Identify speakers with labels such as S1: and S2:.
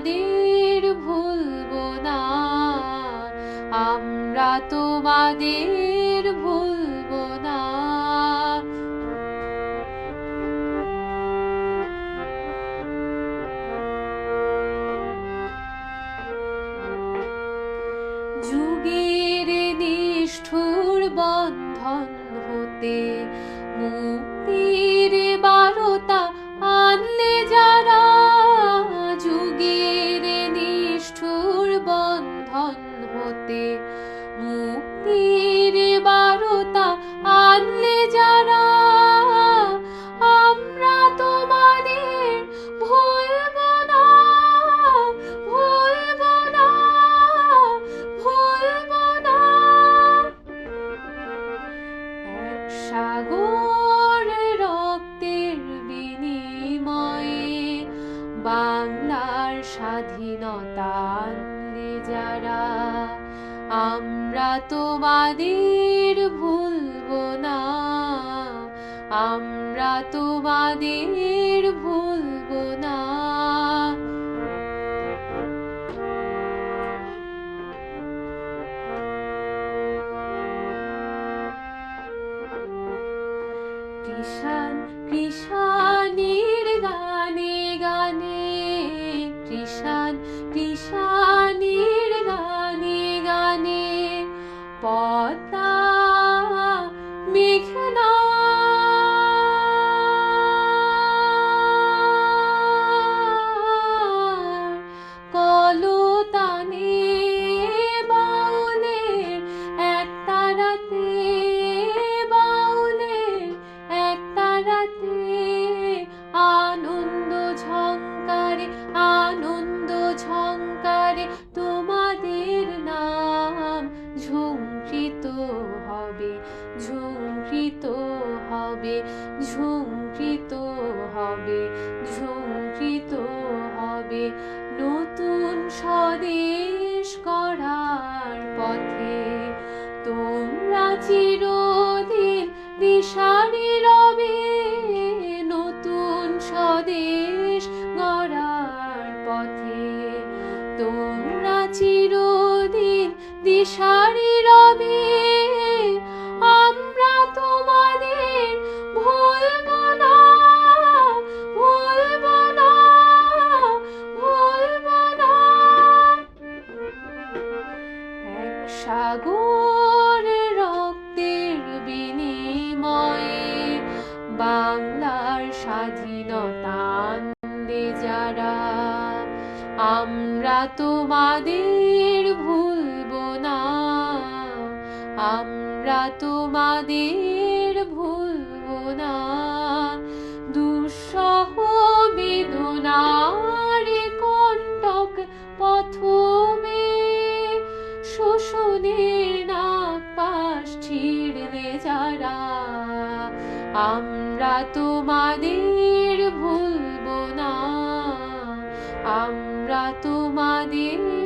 S1: তোমাদের ভুলবো না। আমরা তোমাদের ভুলবো না। যুগের নিষ্ঠুর বন্ধন হতে মুক্তির বারতা আনলে যারা, আমরা তোমাদের ভুলবো না ভুলবো না ভুলবো না। এক সাগর রক্তের বিনিময়ে বাংলার স্বাধীনতা যারা আমরা তোমাদের ভুলবো না আমরা তোমাদের ভুলবো না। কৃষাণ কৃষাণীর ঝঙ্কারে আনন্দ ঝঙ্কারে তোমাদের নাম ঝুঙ্কৃত হবে ঝুঙ্কৃত হবে ঝুঙ্কৃত হবে ঝুঙ্কৃত দিশারি রবে, আমরা তোমাদের ভুলবো না ভুলবো না ভুলবো না। এক সাগর রক্তের বিনিময়ে বাংলার স্বাধীনতা যারা, আমরা তোমাদের না আমরা তোমাদের ভুলবো না। দুঃসহ বেদনার কণ্টক প্রথমে শোষণের নাক পাশ ছিঁড়লে যারা। আমরা তোমাদের ভুলবো না। আমরা তোমাদের